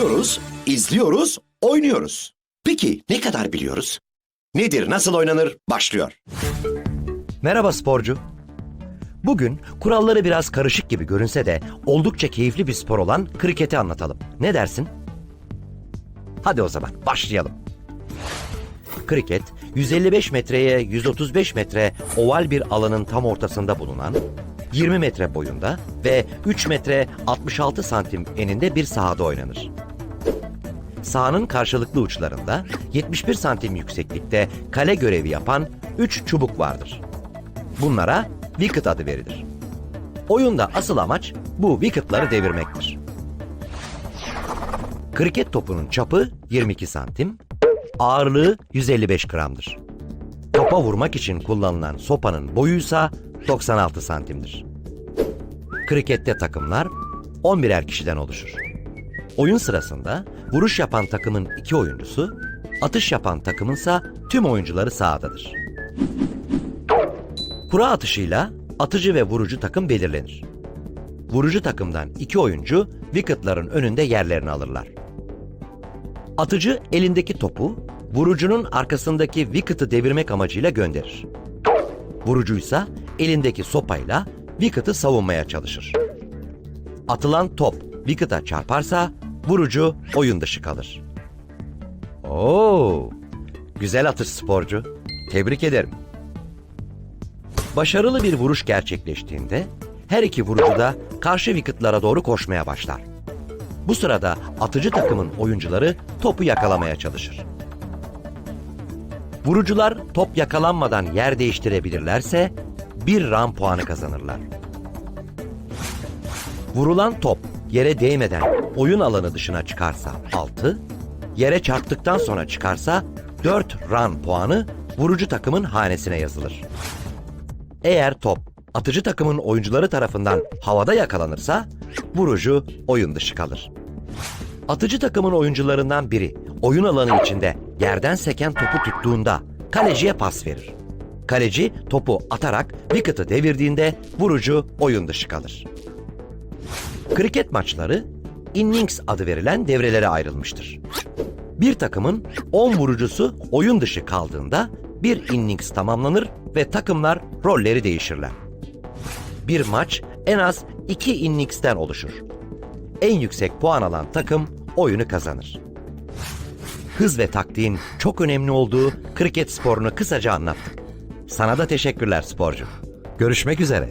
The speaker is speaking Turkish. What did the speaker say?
Görüyoruz, izliyoruz, oynuyoruz. Peki ne kadar biliyoruz? Nedir, nasıl oynanır? Başlıyor. Merhaba sporcu. Bugün kuralları biraz karışık gibi görünse de oldukça keyifli bir spor olan kriketi anlatalım. Ne dersin? Hadi o zaman başlayalım. Kriket, 155 metreye 135 metre oval bir alanın tam ortasında bulunan 20 metre boyunda ve 3 metre 66 santim eninde bir sahada oynanır. Sahanın karşılıklı uçlarında 71 santim yükseklikte kale görevi yapan 3 çubuk vardır. Bunlara wicket adı verilir. Oyunda asıl amaç bu wicketları devirmektir. Kriket topunun çapı 22 santim, ağırlığı 155 gramdır. Topa vurmak için kullanılan sopanın boyuysa 96 santimdir. Krikette takımlar 11'er kişiden oluşur. Oyun sırasında vuruş yapan takımın iki oyuncusu, atış yapan takımınsa tüm oyuncuları sahadadır. Kura atışıyla atıcı ve vurucu takım belirlenir. Vurucu takımdan iki oyuncu wicketların önünde yerlerini alırlar. Atıcı elindeki topu vurucunun arkasındaki wicket'ı devirmek amacıyla gönderir. Vurucuysa elindeki sopayla wicket'ı savunmaya çalışır. Atılan top wicket'a çarparsa vurucu oyun dışı kalır. Oo! Güzel atış sporcu. Tebrik ederim. Başarılı bir vuruş gerçekleştiğinde her iki vurucu da karşı wicketlara doğru koşmaya başlar. Bu sırada atıcı takımın oyuncuları topu yakalamaya çalışır. Vurucular top yakalanmadan yer değiştirebilirlerse bir ram puanı kazanırlar. Vurulan top yere değmeden oyun alanı dışına çıkarsa 6, yere çarptıktan sonra çıkarsa 4 run puanı vurucu takımın hanesine yazılır. Eğer top atıcı takımın oyuncuları tarafından havada yakalanırsa vurucu oyun dışı kalır. Atıcı takımın oyuncularından biri oyun alanı içinde yerden seken topu tuttuğunda kaleciye pas verir. Kaleci topu atarak wicket'ı devirdiğinde vurucu oyun dışı kalır. Kriket maçları innings adı verilen devrelere ayrılmıştır. Bir takımın 10 vurucusu oyun dışı kaldığında bir innings tamamlanır ve takımlar rolleri değişirler. Bir maç en az 2 inningsten oluşur. En yüksek puan alan takım oyunu kazanır. Hız ve taktiğin çok önemli olduğu kriket sporunu kısaca anlattık. Sana da teşekkürler sporcu. Görüşmek üzere.